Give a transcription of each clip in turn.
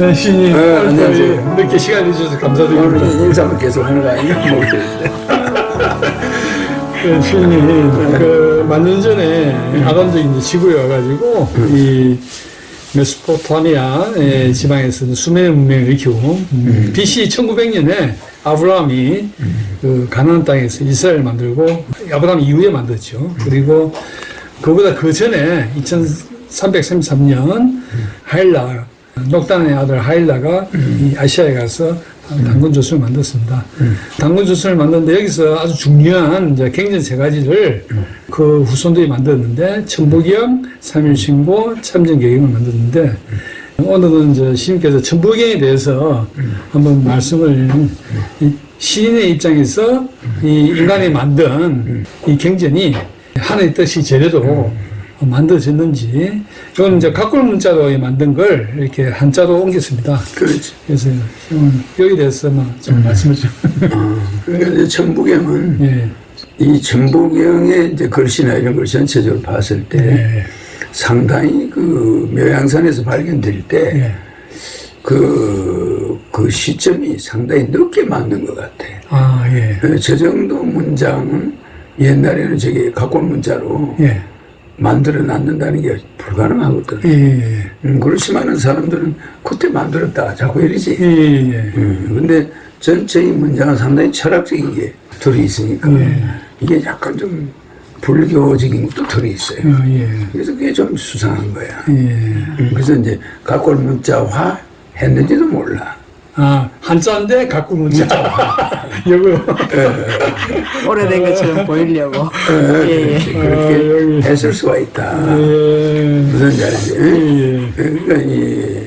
네, 신이 네, 안녕하세요. 늦게 시간 내주셔서 오늘 감사드립니다. 인사만 계속 하는 거 아닌가 모르겠는데. 네, 신이 그 만년 전에 아담도 이제 지구에 와가지고 이 메소포타미아 의 지방에서 수메르 문명을 일으키고 음. BC 1900년에 아브라함이 그 가나안 땅에서 이스라엘 만들고 아브라함 이후에 만들었죠. 그리고 그보다 그 전에 2333년 하일라 녹단의 아들 하일라가 이 아시아에 가서 당근 조수를 만들었습니다. 당근 조수를 만드는데 여기서 아주 중요한 이제 경전 세 가지를 그 후손들이 만들었는데 천부경, 삼일신고, 참전계경을 만들었는데 오늘은 이제 시님께서 천부경에 대해서 한번 말씀을 이 시인의 입장에서 이 인간이 만든 이 경전이 하나의 뜻이 제대로 만들어졌는지 이건 이제 각골 문자로 만든 걸 이렇게 한자로 옮겼습니다. 그렇지. 그래서 음, 여기 대해서만 좀 말씀을 좀. 그러니까 이제 천부경은 예. 이 천부경의 이제 글씨나 이런 걸 전체적으로 봤을 때 예. 상당히 그 묘양산에서 발견될 때 예. 그, 그 시점이 상당히 늦게 맞는 것 같아. 아, 예. 저 정도 문장은 옛날에는 저게 각골 문자로 예. 만들어 놨는다는 게 불가능하거든. 예. 예. 음, 그렇지만은 사람들은 그때 만들었다 자꾸 이러지. 예. 예. 음, 근데 전체의 문장은 상당히 철학적인 게 들어있으니까 이게 약간 좀 불교적인 것도 들어있어요. 어, 예. 그래서 그게 좀 수상한 거야. 예. 음, 그래서 이제 각골 문자화 했는지도 몰라. 아, 한자인데 각골 문자. 이거. 오래된 것처럼 보이려고. 예, 예. 그렇게 했을 수가 있다. 예. 무슨 말인지. 예. 그러니까 이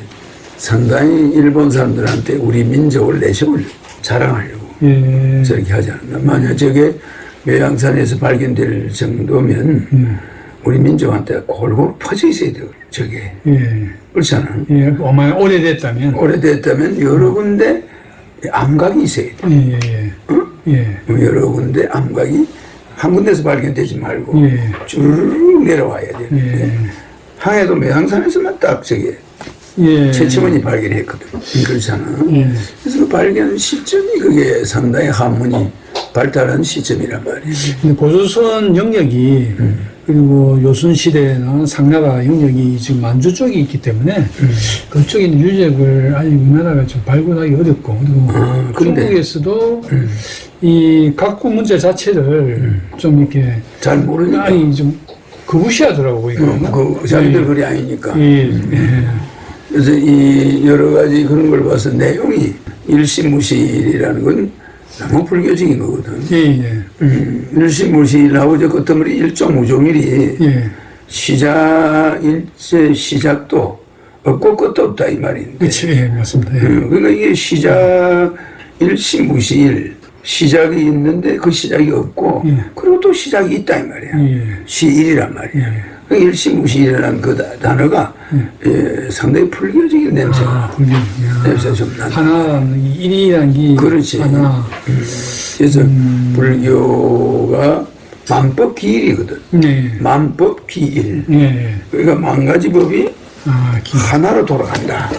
상당히 일본 사람들한테 우리 민족을 내세울 자랑하려고 예. 저렇게 하지 않나. 만약 저게 묘양산에서 발견될 정도면 우리 민족한테 골고루 퍼져 있어야 돼요. 저게. 예. 그렇잖아. 예. 어마 오래됐다면. 오래됐다면 여러 군데 암각이 있어야 돼. 예. 예. 예. 여러 군데 암각이 한 군데서 발견되지 말고 예. 쭉 내려와야 돼. 예. 항해도 매항산에서만 딱 저게 예. 최치원이 발견했거든. 그렇잖아. 예. 그래서 그 발견 시점이 그게 상당히 한문이 발달한 시점이란 말이야. 근데 고조선 영역이 그리고 요순 시대나 상나라 영역이 지금 만주 쪽에 있기 때문에 그쪽에 있는 유적을 아직 우리나라가 좀 발굴하기 어렵고 그리고 아, 중국에서도 이 각국 문제 자체를 좀 이렇게 잘 모르니까. 아니 좀 거부시하더라고 보니까. 음, 그 자기들 글이 아니니까. 예. 예. 그래서 이 여러 가지 그런 걸 봐서 내용이 일시무실이라는 건 너무 불교적인 거거든. 예. 예. 음, 일시무실하고 저 끝머리 일종무종일이 예. 시작 일제 시작도 없고 끝도 없다 이 말인데. 그렇죠. 예. 맞습니다. 예. 음, 그러니까 이게 시작 일시무실 시작이 있는데 그 시작이 없고 예. 그리고 또 시작이 있다 이 말이야. 예. 시일이란 말이야. 그 일시무실이라는 그 다- 단어가 예, 상당히 불교적인 냄새가 아. 야. 냄새 좀 난다. 하나는 일이란 게 그렇지. 하나. 그래서 불교가 만법 기일이거든. 네. 만법 기일. 예. 그러니까 만 가지 법이 아, 기. 하나로 돌아간다.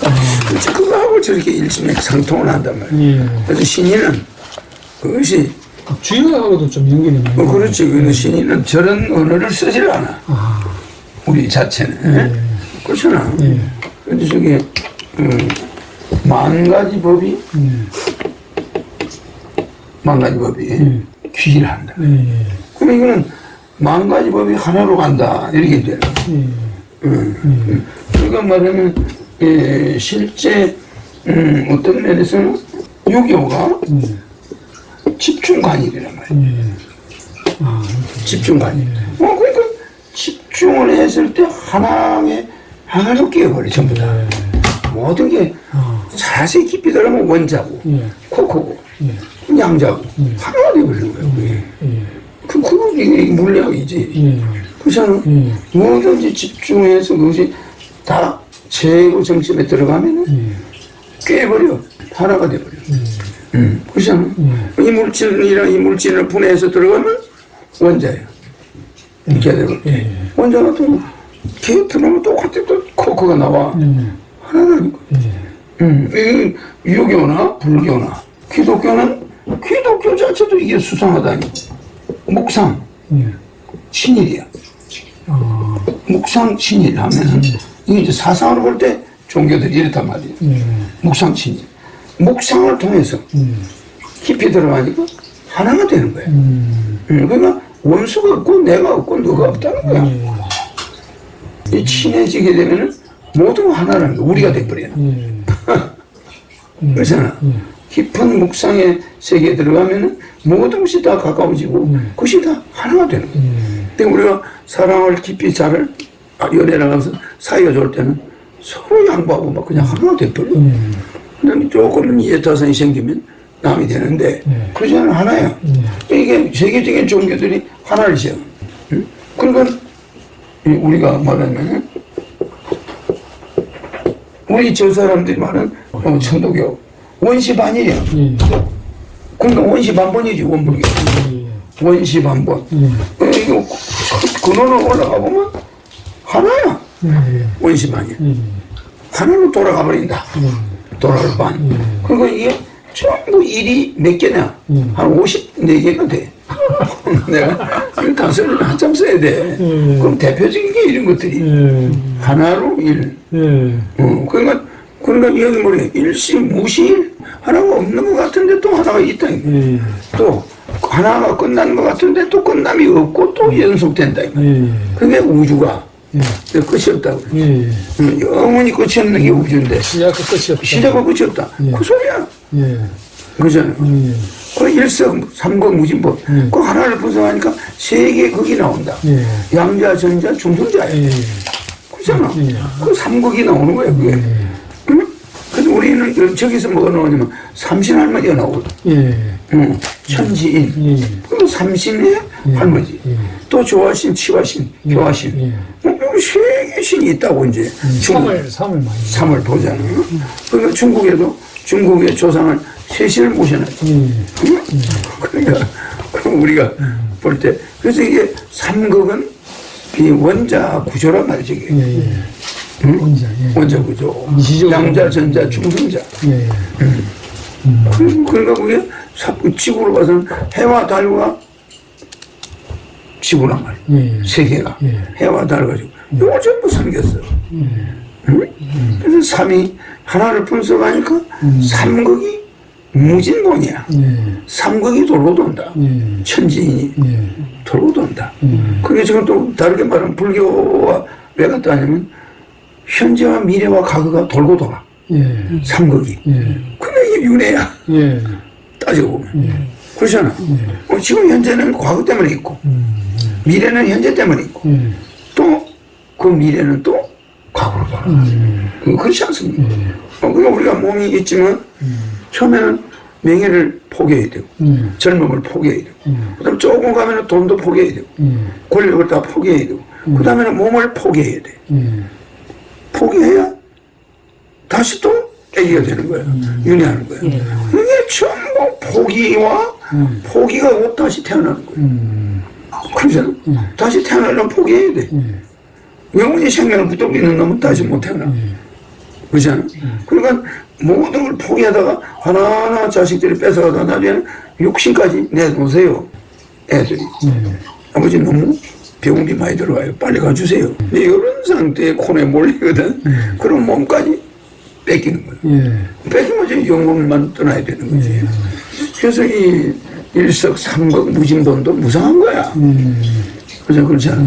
그래서 그거하고 저렇게 일심액상통을 한단 말이야. 예. 그래서 신인은 그것이 주요하고도 좀 연결이 많이. 어, 그렇지. 그 신인은 저런 언어를 쓰질 않아. 아, 우리 자체는. 그렇잖아. 예. 근데 저게, 음, 만 가지 법이, 예. 만 가지 법이 귀일한다. 예. 그럼 이거는 만 가지 법이 하나로 간다. 이렇게 거야. 예. 그러니까 말하면, 예, 실제, 음, 어떤 면에서는 유교가 집중관이란 말이야. 예. 아, 집중관이. 어, 그러니까 집중을 했을 때 하나에 하나로 끼어버려, 전부 다. 모든 게 아, 자세히 깊이 들어가면 원자고, 예. 코코고, 예. 양자고, 하나가 되어버리는 거야, 그게. 예. 그, 그거 이게 물리학이지. 예. 그렇잖아. 예. 뭐든지 집중해서 그것이 다 최고 정점에 들어가면은 예. 깨버려. 하나가 돼버려. 음. 그렇잖아. 이 물질이랑 이 물질을 분해해서 들어가면 원자예요. 이렇게 되고. 예. 원자가 또, 걔 들어오면 똑같이 또 코코가 나와. 예. 하나라니까. 예. 음, 이 유교나 불교나 기독교는 기독교 자체도 이게 수상하다니. 묵상, 예. 신일이야. 아, 묵상, 신일 하면은 이게 이제 사상으로 볼 때 종교들이 이렇단 말이에요. 예. 묵상, 신일. 묵상을 통해서 깊이 들어가니까 하나가 되는 거예요. 음, 음, 그러니까 원수가 없고 내가 없고 너가 없다는 거야. 예. 이 친해지게 되면은 모두 하나라는 거 우리가 돼버려요. 예. 그렇잖아. 깊은 묵상의 세계에 들어가면은 모든 것이 다 가까워지고 그것이 다 하나가 되는 거예요. 근데 우리가 사랑을 깊이 잘 연애 나가서 사이가 좋을 때는 서로 양보하고 막 그냥 하나가 돼버려. 그다음에 조금 이해타산이 생기면 남이 되는데 그러지 않아 하나야. 이게 세계적인 종교들이 하나를 지어. 응? 그러니까 이 우리가 말하면 우리 저 사람들이 말하는 어, 천도교 원시 반이야. 예. 그러니까 원시 반본이지 원불교. 원시 반본. 어, 이거 근원으로 올라가 보면 하나야. 예. 원시 반이야. 하나로 돌아가 버린다. 돌아갈 반. 그러니까 이게 전부 일이 몇 개냐? 한 54개가 돼. 내가 이 단서를 한참 써야 돼. 그럼 대표적인 게 이런 것들이 예. 하나로 일. 예. 어, 그러니까 그러니까 여기 뭐래 일시 무시 하나가 없는 것 같은데 또 하나가 있다. 예. 또 하나가 끝나는 것 같은데 또 끝남이 없고 또 연속된다. 이거. 예. 그게 우주가 끝이 없다고. 예. 음, 영원히 끝이 없는 게 우주인데 시작과 끝이 없다. 시작과 끝이 없다. 그 소리야. 예. 그잖아요. 예. 그 일석 삼각 무진법. 그 하나를 분석하니까 세개 극이 나온다. 예. 양자, 전자, 중성자야. 예. 그잖아. 그 삼극이 나오는 거야, 그게. 응? 그래서 우리는 저기서 뭐가 나오냐면 삼신 할머니가 나오거든. 예. 응. 천지인. 예. 그 삼신의 할머니. 또 조화신, 치화신, 교화신. 예. 어, 여기 세개 신이 있다고 이제. 삼을 삼을 많이. 삼을 보잖아. 그러니까 중국에도 중국의 조상을 세 신을 모셔놨지. 예. 응? 그러니까 우리가 볼 때 그래서 이게 삼극은 이 원자 구조란 말이죠. 이게. 예. 예. 응? 원자. 예. 원자 구조. 이시적으로. 양자, 전자, 중성자. 예. 그- 그러니까 그게 사- 지구로 봐서는 해와 달과 지구란 말이야. 예. 세 개가 예. 해와 달 가지고 이걸 전부 삼겼어. 응? 그래서 삼이 하나를 분석하니까 삼극이 무진본이야. 예. 삼극이 돌고 돈다. 예. 천지인이 예. 돌고 돈다. 그게 지금 또 다르게 말하면 불교와 왜 같다 하냐면 현재와 미래와 과거가 돌고 돌아. 예. 삼극이. 예. 그게 이게 윤회야. 예. 따지고 보면. 그렇잖아. 어, 지금 현재는 과거 때문에 있고, 미래는 현재 때문에 있고, 예. 또그 미래는 또 과거로 돌아가. 그 그렇지 않습니까? 어, 그러니까 우리가 몸이 있지만, 처음에는 명예를 포기해야 되고, 예. 젊음을 포기해야 되고, 그 다음에 조금 가면 돈도 포기해야 되고, 예. 권력을 다 포기해야 되고, 그 다음에는 몸을 포기해야 돼. 예. 포기해야 다시 또 애기가 되는 거야. 윤회하는 거야. 이게 전부 포기와 포기가 곧 다시 태어나는 거야. 그러잖아. 다시 태어나려면 포기해야 돼. 영원히 생명을 붙들고 있는 놈은 다시 못 태어나. 그렇잖아. 그러니까 모든 걸 포기하다가 하나하나 자식들이 뺏어가다 나중에는 육신까지 내놓으세요. 애들이. 아버지 너무 병원비 많이 들어가요. 빨리 가주세요. 근데 이런 상태에 코너에 몰리거든. 그럼 몸까지 뺏기는 거예요. 예. 뺏기면 이제 영혼만 떠나야 되는 거지. 그래서 이 일석 삼극 무진돈도 무상한 거야. 그죠? 그렇지 않아?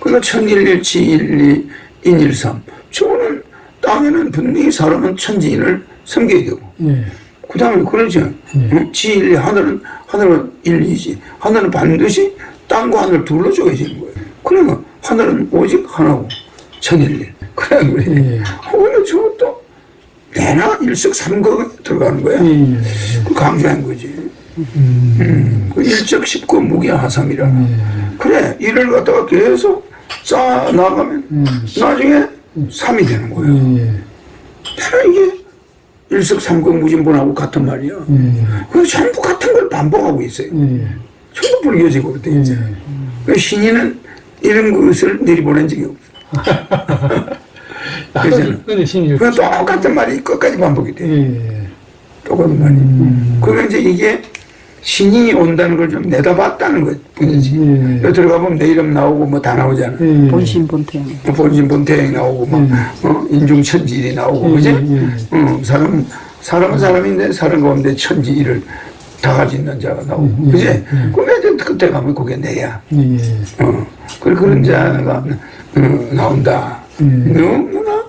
그러니까 천일일치 일리 인일삼. 저거는 땅에는 분명히 사람은 천지인을 섬겨야 되고. 예. 그 다음에 그러죠. 응? 지일리 하늘은 하늘은 일리지. 하늘은 반드시 땅과 하늘 둘로 쪼개지는 거예요. 그러니까 하늘은 오직 하나고 천일리. 그래 그래. 예. 그러면 저것도 내나 일석삼극에 들어가는 거야. 예. 그 강조한 거지. 음. 그 일적 십구 무기하삼이라. 그래 일을 갖다가 계속 쌓아 나가면 나중에 삼이 되는 거야. 예. 나는 이게 일석삼극 무진본하고 같은 말이야. 그 전부 같은 걸 반복하고 있어요. 예. 전부 불교적으로 이제. 그 신인은 이런 것을 내리보낸 적이 없어. 아, 그잖아. 근데 신이 그 똑같은 말이 끝까지 반복이 돼. 예. 똑같은 말이. 그러면 이제 이게 신이 온다는 걸 좀 내다봤다는 것 뿐이지. 예. 여기 들어가 보면 내 이름 나오고 뭐 다 나오잖아. 예. 본신 본태양. 뭐 본신 본태양 나오고 막 어? 인중천지일이 나오고 그지? 예, 예. 어, 사람 사람은 사람인데 사람 가운데 천지일을 다 가진 자가 나오고 그지? 그게 이제 그때 가면 그게 내야. 예. 예. 어, 그 그런 자가 어, 나온다. 너무나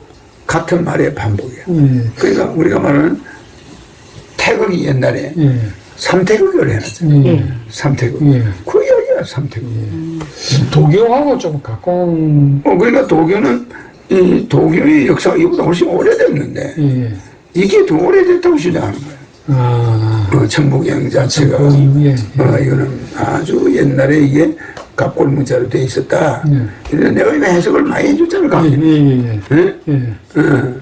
같은 말의 반복이야. 예. 그러니까 우리가 말하는 태극이 옛날에 예. 삼태극을 해놨잖아. 예. 삼태극. 예. 그 이야기야 삼태극. 도교하고 좀 가까운 어, 그러니까 도교는 이 도교의 역사가 이보다 훨씬 오래됐는데 예. 이게 더 오래됐다고 주장하는 거야. 아. 어, 천북경 자체가 그 이후에 어, 이거는 아주 옛날에 이게 갑골 문자로 돼 있었다. 예. 그래서 내가 이거 해석을 많이 해줬잖아. 예. 감 예. 예. 예? 예. 어.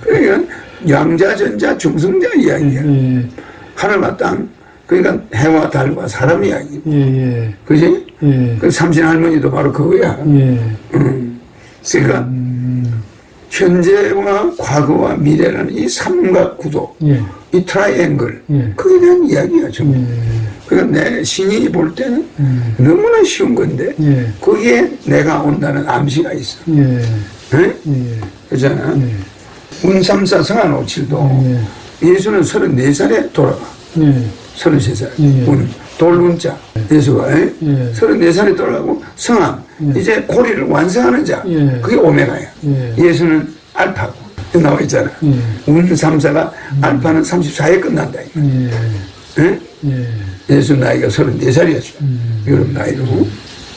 그러니까 양자, 전자, 중성자 이야기야. 예. 하늘과 땅. 그러니까 해와 달과 사람 이야기. 예. 예. 그지? 예. 그 삼신 할머니도 바로 그거야. 예. 음. 그러니까 현재와 과거와 미래라는 이 삼각 구도, 예. 이 트라이앵글, 예. 그에 대한 이야기야, 전부. 예. 그러니까 내 신인이 볼 때는 음. 너무나 쉬운 건데, 예. 거기에 내가 온다는 암시가 있어. 예. 응? 예. 그잖아. 예. 운삼사 성한오칠도 예 수는 34살에 돌아가. 예. 33살. 예. 운, 돌운자. 예 수가 에? 예. 34살에 돌아가고 성함. 이제 고리를 완성하는 자. 예. 그게 오메가야. 예. 예수는 알파고. 나와 있잖아. 예. 운 삼사가 알파는 34에 끝난다. 예. 예? 예. 예수 나이가 34살이었어. 여름 나이로.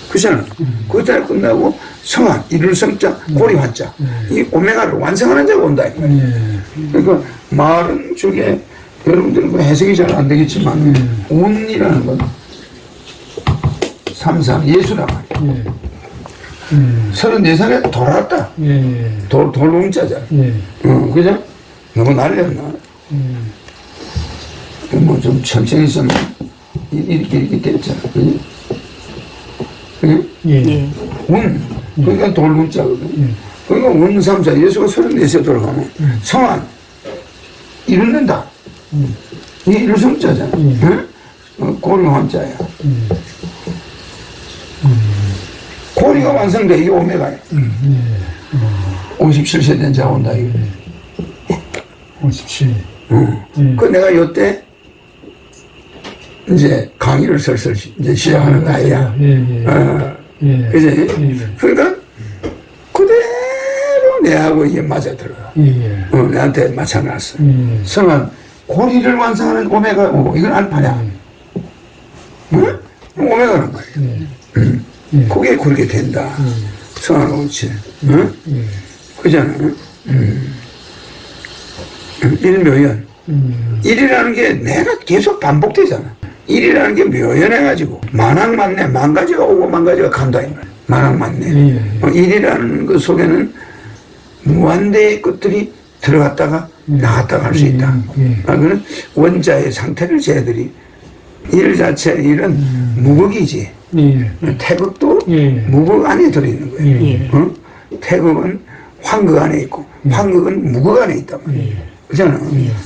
그잖아. 그때 끝나고 성함, 이룰 성자, 고리 환자. 이 오메가를 완성하는 자가 온다. 이. 예. 그러니까 말은 저게 여러분들은 그 해석이 잘 안 되겠지만 운이라는 건 삼삼 예수란 말이야. 예. 음. 34살에 돌아왔다. 예. 돌, 돌운자잖아. 예. 어, 그죠? 너무 날렸나? 음. 뭐좀 천천히 있으면 이- 이렇게 이렇게 됐잖아. 그지? 그지? 예. 예. 운. 그러니까 돌운자거든. 그러니까 운 삼사 예수가 34세 돌아가면 성안 이루는다. 이게 일성자잖아. 응? 어, 고리 환자야. 고리가 완성돼 이게 오메가야. 57세 된 자 온다 이거. 57. 그 내가 요때 이제 강의를 슬슬 시- 이제 시작하는 나이야. 예. 예. 어, 예. 그지? 예. 그러니까 그대로 내하고 이게 맞아 들어가. 예. 예. 어, 내한테 맞춰놨어. 예. 성은 고리를 완성하는 오메가 오 이건 알파냐? 응? 오메가는 거야. 응. 그게 그렇게 된다. 성은 오치. 응? 그잖아. 응. 일묘연. 일이라는 게 내가 계속 반복되잖아. 일이라는 게 묘연해가지고 만학만내 만 가지가 오고 만 가지가 간다 이 말이야. 만학만내. 예, 예. 어, 일이라는 그 속에는 무한대의 것들이 들어갔다가 나갔다가 할수 있다. 예. 아, 그는 원자의 상태를 쟤들이 일 자체 일은 무극이지. 예. 태극도 예. 무극 안에 들어있는 거예요. 예. 어? 태극은 황극 안에 있고 황극은 무극 안에 있단 말이에요. 그잖아.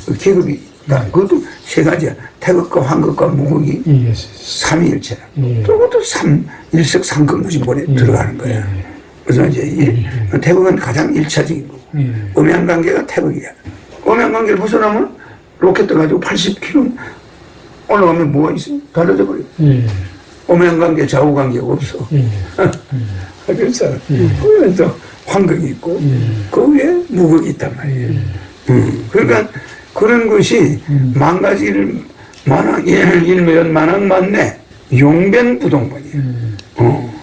그 계급이 있다. 그것도 세 가지야. 태극과 황극과 무극이 예. 삼위일체라. 예. 또 그것도 삼, 일석 삼극무신본에 들어가는 거야. 그래서 이제 일, 태극은 가장 일차적인 거고. 예. 음양관계가 태극이야. 음양관계를 벗어나면 로켓 떠가지고 80km 올라가면 뭐가 있어? 달라져 버려. 예. 음양관계, 좌우관계가 없어. 예. 그렇잖아. 거기는 또 황극이 있고, 그 위에 무극이 있단 말이야. 음. 그러니까 그런 것이 만 가지를 만왕, 일, 일묘연 만왕 만내, 용변부동본이야. 어.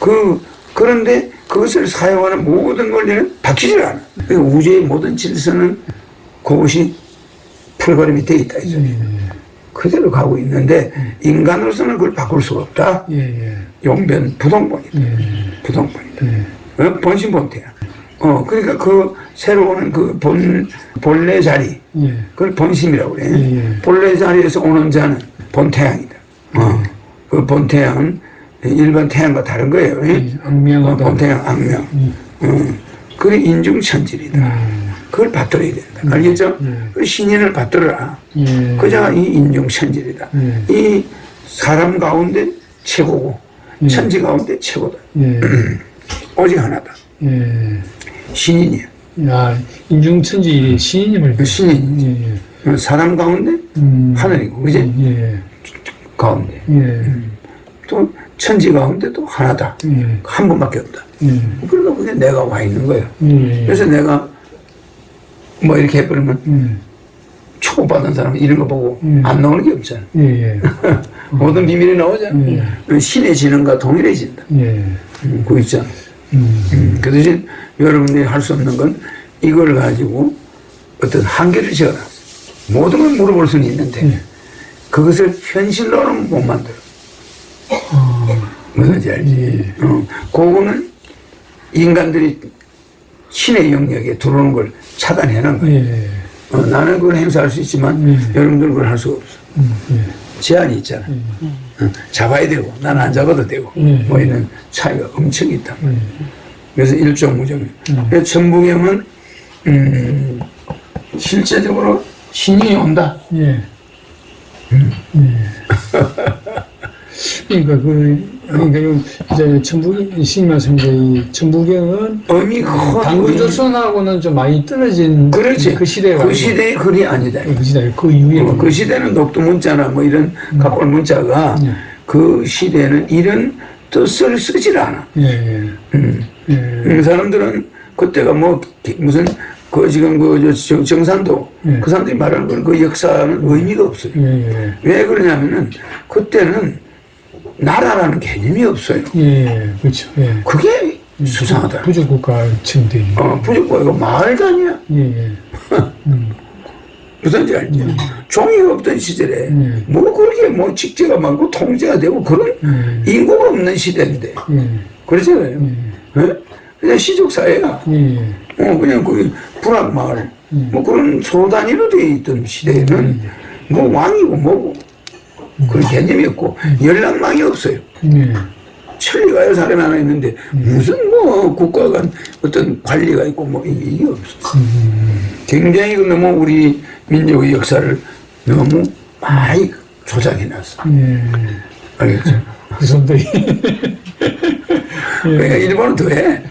그, 그런데 그것을 사용하는 모든 원리는 바뀌질 않아. 그 우주의 모든 질서는 그것이 풀거림이 돼 있다. 이 소리. 그대로 가고 있는데, 인간으로서는 그걸 바꿀 수가 없다. 예. 예. 용변 부동본이다. 부동본이다. 어? 본심본태야. 어, 그러니까 그 새로 오는 그 본, 본래 자리, 예. 그걸 본심이라고 그래. 예, 예. 본래 자리에서 오는 자는 본태양이다. 어. 그 본태양은 일반 태양과 다른 거예요. 예? 예, 악명하다. 어, 본태양 악명. 어. 그게 인중천질이다. 음. 그걸 받들어야 된다. 알겠죠? 그 신인을 받들어라. 예. 그자가 이 인중천질이다. 예. 이 사람 가운데 최고고 천지 가운데 최고다. 예. 오직 하나다. 예. 신인이야. 야, 인중천지 시인임을. 그 신인. 예. 사람 가운데 음. 하늘이고, 그지? 예. 가운데. 예. 또 천지 가운데도 하나다. 예. 한 분밖에 없다. 예. 그러니까 그게 내가 와 있는 거예요. 예. 그래서 내가 뭐 이렇게 해버리면 음. 축복받은 사람은 이런 거 보고 음. 안 나오는 게 없잖아. 예. 예. 모든 비밀이 나오잖아. 신의 지능과 동일해진다. 예. 음, 그거 있잖아. 음. 음, 그 대신 여러분들이 할 수 없는 건 이걸 가지고 어떤 한계를 지어놨어. 모든 걸 물어볼 수는 있는데 예. 그것을 현실로는 못 만들어. 무슨지 알지? 어, 그거는 인간들이 신의 영역에 들어오는 걸 차단해놓은 거야. 예. 어, 나는 그걸 행사할 수 있지만 음. 여러분들은 그걸 할 수가 없어. 음. 예. 제한이 있잖아. 어, 잡아야 되고 나는 안 잡아도 되고 음. 뭐 이런 차이가 엄청 있단 말이야. 음. 그래서 일종무정. 그래서 천부경은 음, 실제적으로 신이 온다. 예. 예. 그러니까 그 그러니까 요 이제 천부 신이 말씀이제 이 천부경은 의미가 당군 조선하고는 좀 많이 떨어진 그렇지. 그 시대가 그 시대의 글이 아니다. 그 시대 그 이후에 어, 그 시대는 녹두 문자나 뭐 이런 각골 문자가 예. 그 시대는 이런 뜻을 쓰질 않아. 예. 예. 음. 예. 그 사람들은 그때가 뭐 기- 무슨 그 지금 그저 정산도 예. 그 사람들이 말하는 건 그 역사는 의미가 없어요. 예. 예. 왜 그러냐면은 그때는 나라라는 개념이 없어요. 예. 그렇죠. 예. 그게 수상하다. 부족 국가 층대. 어, 부족보이고 마을 단위야. 예. 예. 무슨 지 알지? 종이가 없던 시절에 음. 뭐 그렇게 뭐 직제가 많고 통제가 되고 그런 음. 인구가 없는 시대인데 예. 그렇잖아요. 어? 그냥 시족 사회가 예. 어 그냥 그 불악 마을 뭐 그런 소 단위로 되어 있던 시대에는 뭐 왕이고 뭐고 그런 개념이 없고 연락망이 없어요. 예. 천리가요 사람이 하나 있는데 무슨 뭐 국가 간 어떤 관리가 있고 뭐 이게 없어. 굉장히 그 너무 우리 민족의 역사를 너무 많이 조작해 놨어. 예. 알겠죠? 후손들이. 그러니까 일본은 더해.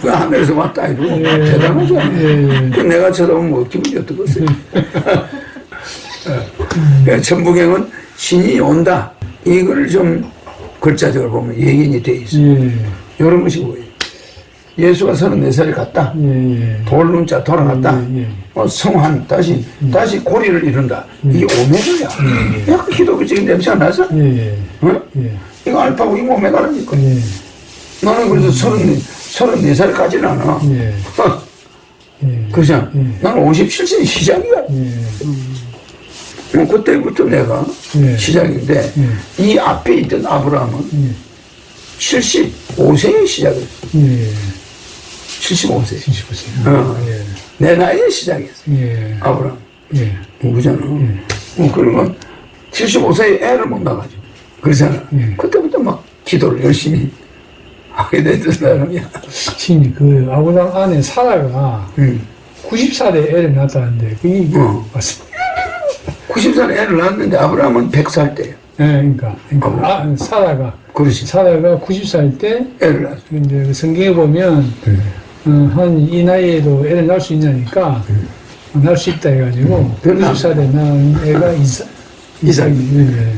그 하늘에서 왔다 이러고 대단하죠. 예. 그 내가 쳐다보면 뭐 기분이 어떻겠어요? 그러니까 천부경은 신이 온다. 이걸 좀 글자적으로 보면 예견이 돼 있어. 예. 이런 것이 뭐예요? 예수가 34살이 갔다. 예. 예. 돌 눈자 돌아갔다. 예, 예. 어, 성환 다시 다시 고리를 이룬다. 이게 오메가야. 약간 기독교 지금 냄새가 나서? 예. 어? 예. 이거 알파고 이거 오메가라니까. 예. 나는 그래서 서른 서른네 살까지는 않아. 예. 예. 그죠? 나는 57세 시작이야. 예. 뭐 그때부터 내가 예. 시작인데 이 앞에 있던 아브라함은 예. 75세에 시작했어. 예. 75세. 79세. 어. 예. 내 나이에 시작했어. 예. 아브라함. 예. 그잖아. 어, 그러면 75세에 애를 못 낳아가지고. 그러잖아. 그때부터 막 기도를 열심히 하게 됐던 사람이야. 신이 그 아브라함 안에 사라가 응. 90살에 애를 낳았다는데 그게 어. 맞습니다. 90살에 애를 낳았는데 아브라함은 100살 때야. 예, 그러니까, 그러니까 아, 사라가 그렇지. 사라가 90살 때 애를 낳았어. 이제 그 성경에 보면 어, 한이 나이에도 애를 낳을 수 있냐니까 어, 낳을 수 있다 해가지고 그럼 90살에 낳은 애가 이삭 이삭. 예,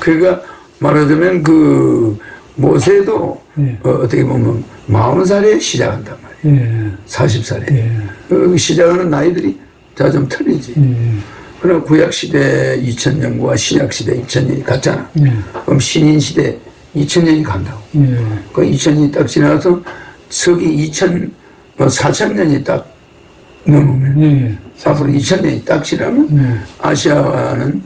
그러니까 말하자면 그 모세도 예. 어, 어떻게 보면 40살에 시작한단 말이야. 예, 40살에. 예, 그 시작하는 나이들이 다좀 틀리지. 예, 그럼 구약시대 2000년과 신약시대 2000년이 같잖아. 예, 그럼 신인시대 2000년이 간다고. 예, 그 2000년이 딱 지나서 서기 2000, 뭐 4000년이 딱 넘으면 예, 앞으로 2000년이 딱 지나면 예. 아시아는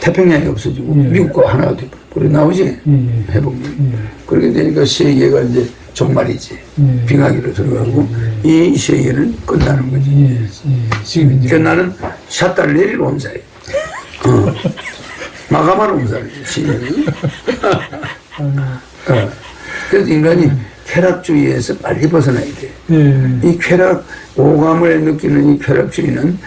태평양이 없어지고 예. 미국과 하나가 되고 나오지 예. 해보면 그렇게 되니까 세계가 이제 종말이지 예. 빙하기로 들어가고 이 세계는 끝나는 거지 예, 예. 지금 이제 그러니까 나는 샷다를 내리러 온 사이 어. 마감하러 온 사람이지 신인이 어. 그래서 인간이 쾌락주의에서 빨리 벗어나야 돼. 예. 이 쾌락, 오감을 느끼는 이 쾌락주의는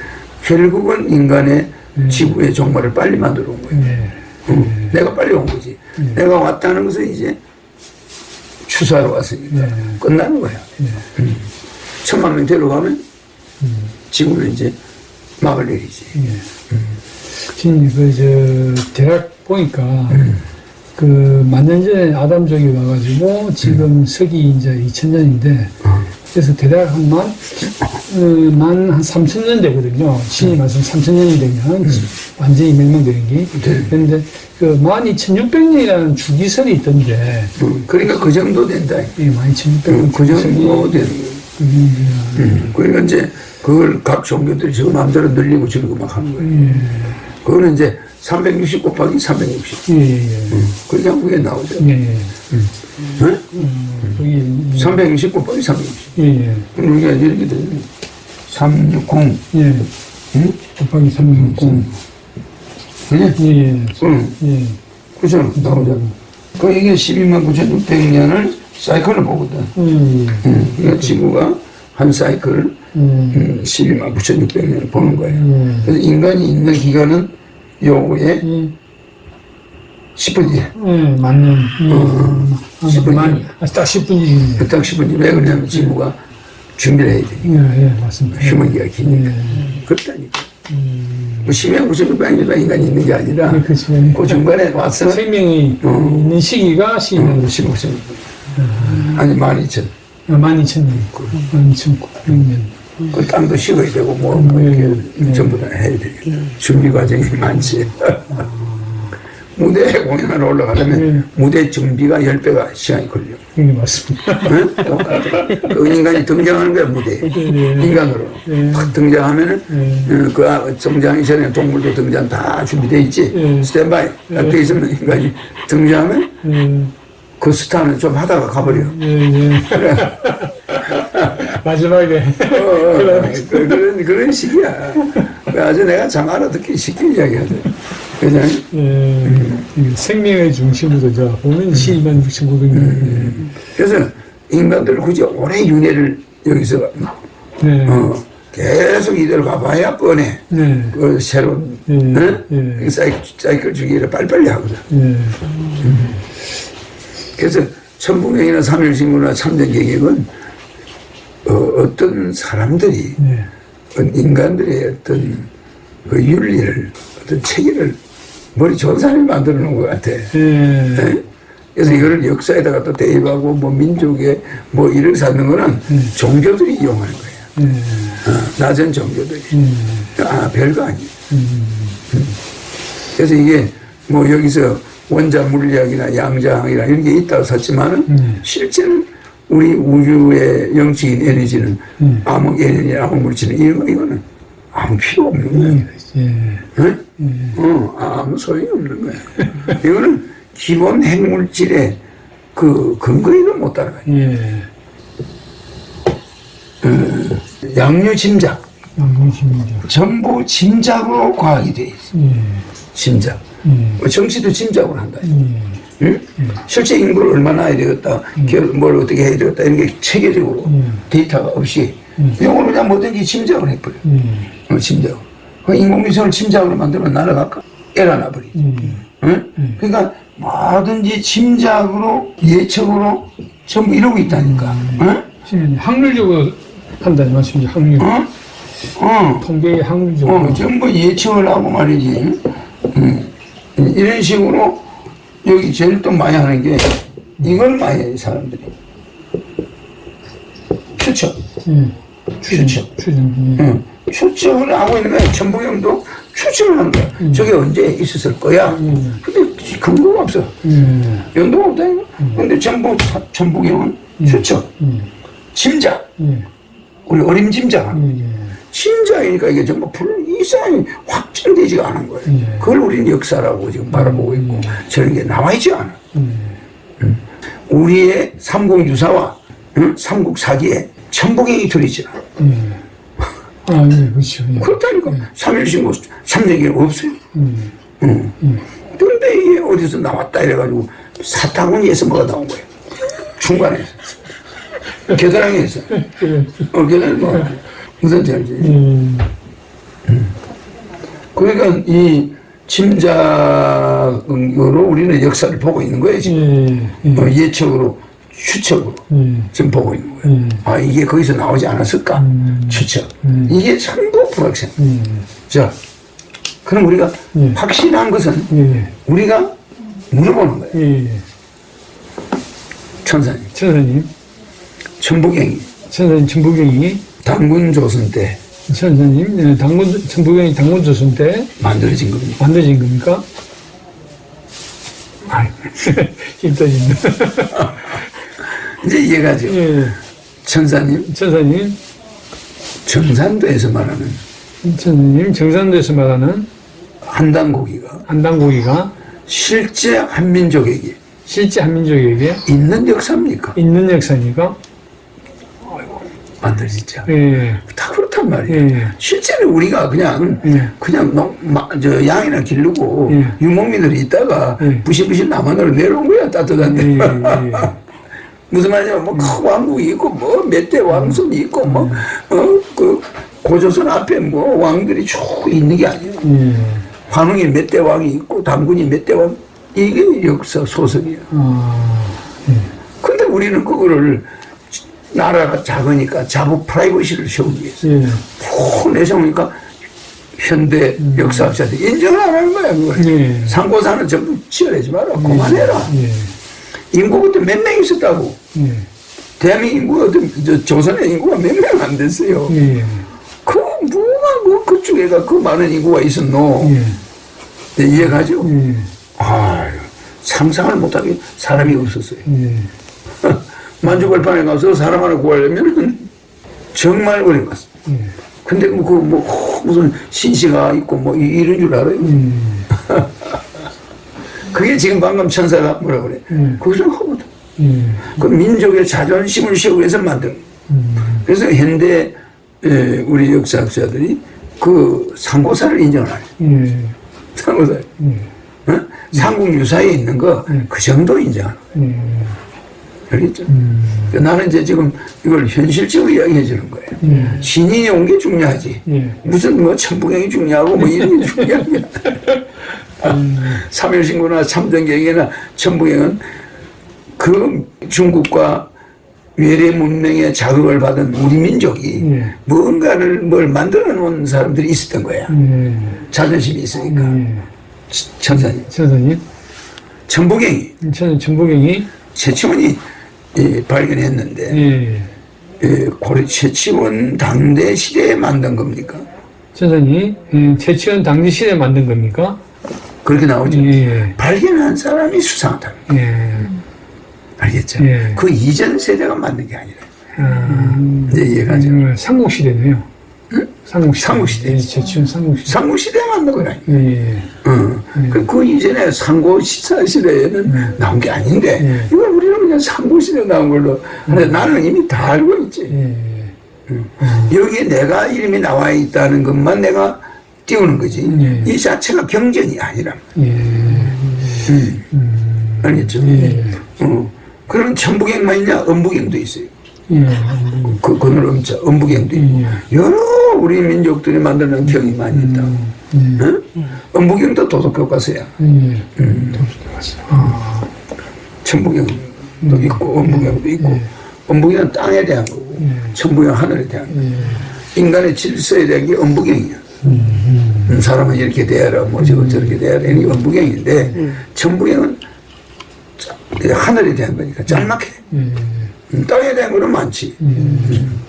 결국은 인간의 지구의 종말을 빨리 만들어 온 거예요. 예. 응. 내가 빨리 온 거지. 내가 왔다는 것은 이제 추수하러 왔으니까 끝나는 거야. 음. 천만 명 데려가면 지구는 이제 막을 내리지. 지금 그저 대학 보니까 그만 년 전에 아담족이 와가지고 지금 서기 이제 2000년인데 그래서 대략 한 만 어, 만한 3천 년 되거든요. 신이 말씀 3천 년이 되면 완전히 멸망되는 게. 그런데 그 12,600년이라는 주기설이 있던데 응. 그러니까 그 정도 된다. 이 12,600년 응, 그 정도 되는 거야. 음, 그러니까 이제 그걸 각 종교들이 지금 마음대로 늘리고 줄이고 막 하는 거예요. 그거는 이제 360 곱하기 360. 예 예 예. 음, 그게 나오죠. 예. 예. 응? 거기 360 곱하기 360. 예 예. 그럼 우리가 이렇게 되면 360. 예. 응? 곱하기 360. 그래? 예예. 응. 예. 그죠? 나오잖아. 그 이게 12만 9,600년을 사이클을 보거든. 음. 응. 그러니까 지구가 한 사이클 음. 음, 12만 9,600년을 보는 거예요. 음. 그래서 인간이 있는 기간은 요거의 예. 10분이에요. 예, 맞는. 예. 아, 10분 만. 아, 딱 10분이네. 딱 10분이 왜 그러냐면 지구가 준비를 해야 되니까. 예, 예, 맞습니다. 휴먼기가 기니까. 예. 그렇다니까. 뭐 12만 9,600년이라 인간이 있는 게 아니라 예, 그렇죠. 그 중간에 와서 생명이 있는 시기가 어, 시기는 15, 16분. 아니 12,000. 12,000년 있고, 12,900년. 그 땅도 식어야 되고 뭐, 뭐 이렇게 네. 전부 다 해야 되겠다. 준비 과정이 많지. 무대 공연하러 올라가려면 무대 준비가 10배가 시간이 걸려. 그게 맞습니다. 응? 그 인간이 등장하는 거야, 무대에. 네. 인간으로. 네. 팍 등장하면은, 네. 어, 그 아- 등장하기 전에 동물도 등장 다 준비돼 있지. 네. 스탠바이. 딱돼 있으면 인간이 등장하면 예, 그 스타는 좀 하다가 가버려. 예, 예. 마지막에. 어, 그, 그런, 그런 식이야. 아주 내가 참 알아듣기 쉽게 이야기하죠. 그냥, 예, 이 생명의 중심으로 저 보면 12만 6,900년. 그래서 인간들 굳이 오래 윤회를 여기서, 네. 어, 계속 이대로 가봐야 뻔해. 네. 그 새로운, 예, 응? 예. 그 사이클, 사이클 주기를 빨리빨리 하거든. 예. 그래서 천부경이나 삼일신구나 참전경역은 어, 어떤 사람들이 네. 어, 인간들의 어떤 그 윤리를 어떤 체계를 머리 좋은 사람이 만들어 놓은 것 같아. 예. 네? 그래서 이거를 역사에다가 또 대입하고 뭐 민족의 뭐 이를 쌓는 거는 종교들이 이용하는 거예요. 예. 어, 낮은 종교들이. 예. 아, 별거 아니에요. 음. 그래서 이게 뭐 여기서 원자 물리학이나 양자학이나 이런 게 있다고 썼지만은 실제는 우리 우주의 영적인 에너지는 암흑 에너지, 암흑 물질은 이런 거, 이거는 아무 필요 없는 거예요. 예. 응? 어, 아무 소용이 없는 거야. 이거는 기본 핵물질의 그 근거에도 못 따라가요. 예. 양류 짐작. 양심이죠. 전부 짐작으로 과학이 돼 있어. 예. 짐작. 예. 뭐 정치도 짐작으로 한다. 예. 응? 실제 인구를 얼마나 해야 되겠다, 결- 뭘 어떻게 해야 되겠다, 이런 게 체계적으로 데이터가 없이, 이걸 그냥 뭐든지 짐작을 해버려. 예. 어, 짐작. 그 인공위성을 짐작으로 만들면 날아갈까? 에러나버리지. 응? 그러니까 뭐든지 짐작으로, 예측으로 전부 이러고 있다니까. 응? 지금 확률적으로 한다는 말씀이죠. 확률. 어? 어. 통계의 확률적으로. 어, 전부 예측을 하고 말이지. 음. 이런 식으로 여기 제일 또 많이 하는 게 이걸 많이 해, 이 사람들이. 추측. 예. 추측. 추정. 예. 응. 추측을 하고 있는 거야. 천부경도 추측을 하는 거야. 저게 언제 있었을 거야. 근데 근거가 없어. 예. 연도가 없다니까. 근데 전부, 천부경은 추측. 짐작. 예. 우리 어림 짐작하는 예. 심자이니까 이게 정말 불 이상이 확정되지가 않은 거예요. 예. 그걸 우리는 역사라고 지금 바라보고 있고 저런 게 나와 있지 않아. 음. 우리의 삼공유사와 응? 삼국사기에 천부경이 들어있지 않아. 예. 아, 예, 그렇죠. 예. 그렇다니까 삼일신고 삼대기는 없어요. 음. 응. 그런데 이게 어디서 나왔다 이래가지고 사타구니에서 뭐가 나온 거예요. 중간에 겨드랑이에서. 어, 겨드랑이 뭐, 무슨 지 알지? 음, 그러니까 이 짐작으로 우리는 역사를 보고 있는 거예요, 지금. 예, 예, 어, 예측으로, 추측으로. 예. 지금 보고 있는 거예요. 음. 아, 이게 거기서 나오지 않았을까? 추측. 이게 전부 불확실. 음. 자, 그럼 우리가 음. 확실한 것은 예, 우리가 물어보는 거예요. 예. 천사님, 천사님, 천부경이 천사님 천부경이 당군 조선 때 천사님 예, 당군 천부경이 당군 조선 때 만들어진 겁니다. 만들어진 겁니까? 아, 힘들어진다. 이제 이해가죠. 예, 천사님, 천사님, 정산도에서 말하는 천사님 정산도에서 말하는 한당 고기가 한당고기가 실제 한민족에게 실제 한민족에게 있는 역사입니까? 있는 역사니까 만들어지죠. 예, 다 그렇단 말이에요. 예. 실제로 우리가 그냥 예. 그냥 농, 마, 저 양이나 기르고 예. 유목민들이 있다가 예. 부시부시 남한으로 내려온 거야 따뜻한데. 예, 예. 무슨 말이냐면 뭐큰 왕국이 있고 뭐 몇 대 왕손이 있고 뭐어그 고조선 앞에 뭐 왕들이 쭉 있는 게 아니에요. 예. 관웅이 몇 대 왕이 있고 당군이 몇 대 왕. 이게 역사 소설이야. 아, 근데 우리는 그거를 나라가 작으니까 자부 프라이버시를 세우기 위해서 예. 푹 내세우니까 현대 역사학자들이 인정을 안 하는 거야 그걸. 예. 상고사는 전부 지어내지 마라. 그만해라. 예. 인구 그때 몇 명 있었다고. 예. 대한민국 인구가 어떤- 저 조선의 인구가 몇 명 안 됐어요. 예. 그 뭐가 뭐 그쪽에가 그 많은 인구가 있었노. 예. 네, 이해가죠? 예. 아유, 상상을 못하게 사람이 없었어요. 예. 만주벌판에 가서 사람 하나 구하려면 정말 갔어. 예. 근데 뭐, 그, 뭐, 호, 무슨 신시가 있고 뭐 이- 이런 줄 알아요? 음. 그게 지금 방금 천사가 뭐라 그래? 음. 그것은 허구다. 예. 그 민족의 자존심을 세우기 위해서 만든. 음. 그래서 현대 에, 우리 역사학자들이 그 상고사를 인정을 안 해요. 예. 상고사. 예. 어? 삼국 유사에 있는 거그 정도 인정하는 거예요. 예. 알겠죠? 음. 나는 이제 지금 이걸 현실적으로 이야기해 주는 거예요. 예. 신인이 온 게 중요하지. 예. 무슨 뭐 천부경이 중요하고 뭐 이런 게 중요한 게 삼일신구나 참전경이나 천부경은 그 중국과 외래 문명의 자극을 받은 우리 민족이 예. 뭔가를 뭘 만들어 놓은 사람들이 있었던 거야. 예. 자존심이 있으니까. 예. 천사님. 천사님, 천부경이 천, 천부경이, 최치원이 예, 발견했는데 예. 예, 고려 최치원 당대 시대에 만든 겁니까? 천사님, 예. 최치원 당시 시대에 만든 겁니까? 그렇게 나오죠. 예. 발견한 사람이 수상하다. 예. 알겠죠? 예. 그 이전 세대가 만든 게 아니라. 아, 이제 이해가죠? 음, 삼국시대네요. 삼국시대. 삼국시대. 예, 최치원 삼국시대. 삼국시대에 만든 거야. 예. 어. 그, 그 이전에 상고시사 시대에는 나온 게 아닌데, 예. 이걸 우리는 그냥 상고시대 나온 걸로. 근데 나는 이미 다 알고 있지. 예. 여기에 내가 이름이 나와 있다는 것만 내가 띄우는 거지. 예. 이 자체가 경전이 아니라. 예. 알겠죠? 예. 어. 그러면 천부경만 있냐? 엄부경도 있어요. 예. 그, 그늘 엄자, 엄부경도 있고. 여러 우리 민족들이 만드는 경이 많이 있다. 응? 엄부경도 도덕 교과서야. 예. 천부경도 있고, 엄부경도 있고. 엄부경은 땅에 대한 거고, 천부경 하늘에 대한 거. 인간의 질서에 대한 게 엄부경이야. 음, 사람은 이렇게 대하라, 뭐 저거 저렇게 대하라, 이게 엄부경인데, 천부경은 짜- 하늘에 대한 거니까 짤막해. 음, 땅에 대한 거는 많지. 음.